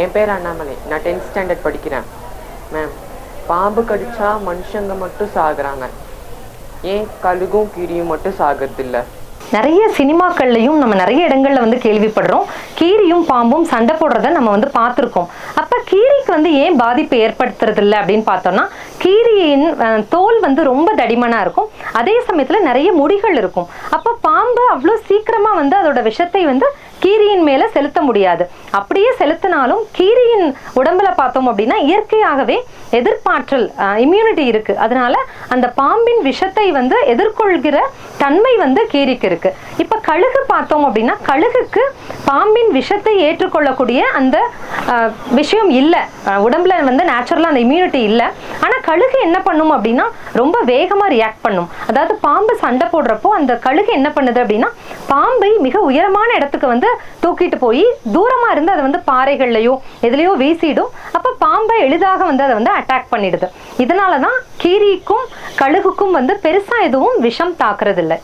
என் பேர் அண்ணாமலை. நான் tenth standard படிக்கிறேன். மேம் பாம்பு கடிச்சா மனுஷங்க மட்டும் சாகுறாங்க. ஏன் கழுகும் கீரியும் மட்டும் சாகிறதில்ல? நிறைய சினிமாக்கள்லையும் நம்ம நிறைய இடங்கள்ல வந்து கேள்விப்படுறோம். கீரியும் பாம்பும் சண்டை போடுறத நம்ம வந்து பார்த்துருக்கோம். அப்ப கீரிக்கு வந்து ஏன் பாதிப்பு ஏற்படுத்துறது இல்லை அப்படின்னு பார்த்தோம்னா கீரியின் தோல் வந்து ரொம்ப தடிமனா இருக்கும். அதே சமயத்துல நிறைய முடிகள் இருக்கும். அப்ப பாம்பு அவ்வளோ சீக்கிரமா வந்து அதோட விஷத்தை வந்து கீரியின் மேல செலுத்த முடியாது. அப்படியே செலுத்தினாலும் கீரியின் உடம்புல பார்த்தோம் அப்படின்னா இயற்கையாகவே எதிர்ப்பாற்றல் இம்யூனிட்டி இருக்கு. அதனால அந்த பாம்பின் விஷத்தை வந்து எதிர்கொள்கிற தன்மை வந்து கீரிக்கு இருக்கு. இப்ப கழுகு பார்த்தோம் அப்படின்னா கழுகுக்கு பாம்பின் விஷத்தை ஏற்றுக்கொள்ளக்கூடிய அந்த விஷயம் இல்லை. உடம்புல வந்து நேச்சுரலா அந்த இம்யூனிட்டி இல்லை. ஆனா கழுகு என்ன பண்ணும் அப்படின்னா ரொம்ப வேகமா ரியாக்ட் பண்ணும். அதாவது பாம்பு சண்டை போடுறப்போ அந்த கழுகு என்ன பண்ணுது அப்படின்னா பாம்பை மிக உயரமான இடத்துக்கு வந்து தூக்கிட்டு போய் தூரமா இருந்து அதை வந்து பாறைகள்லயோ எதுலையோ வீசிடும். அப்ப பாம்பை எளிதாக வந்து அதை வந்து அட்டாக் பண்ணிடுது. இதனாலதான் கீரிக்கும் கழுகுக்கும் வந்து பெருசா எதுவும் விஷம் தாக்குறது இல்லை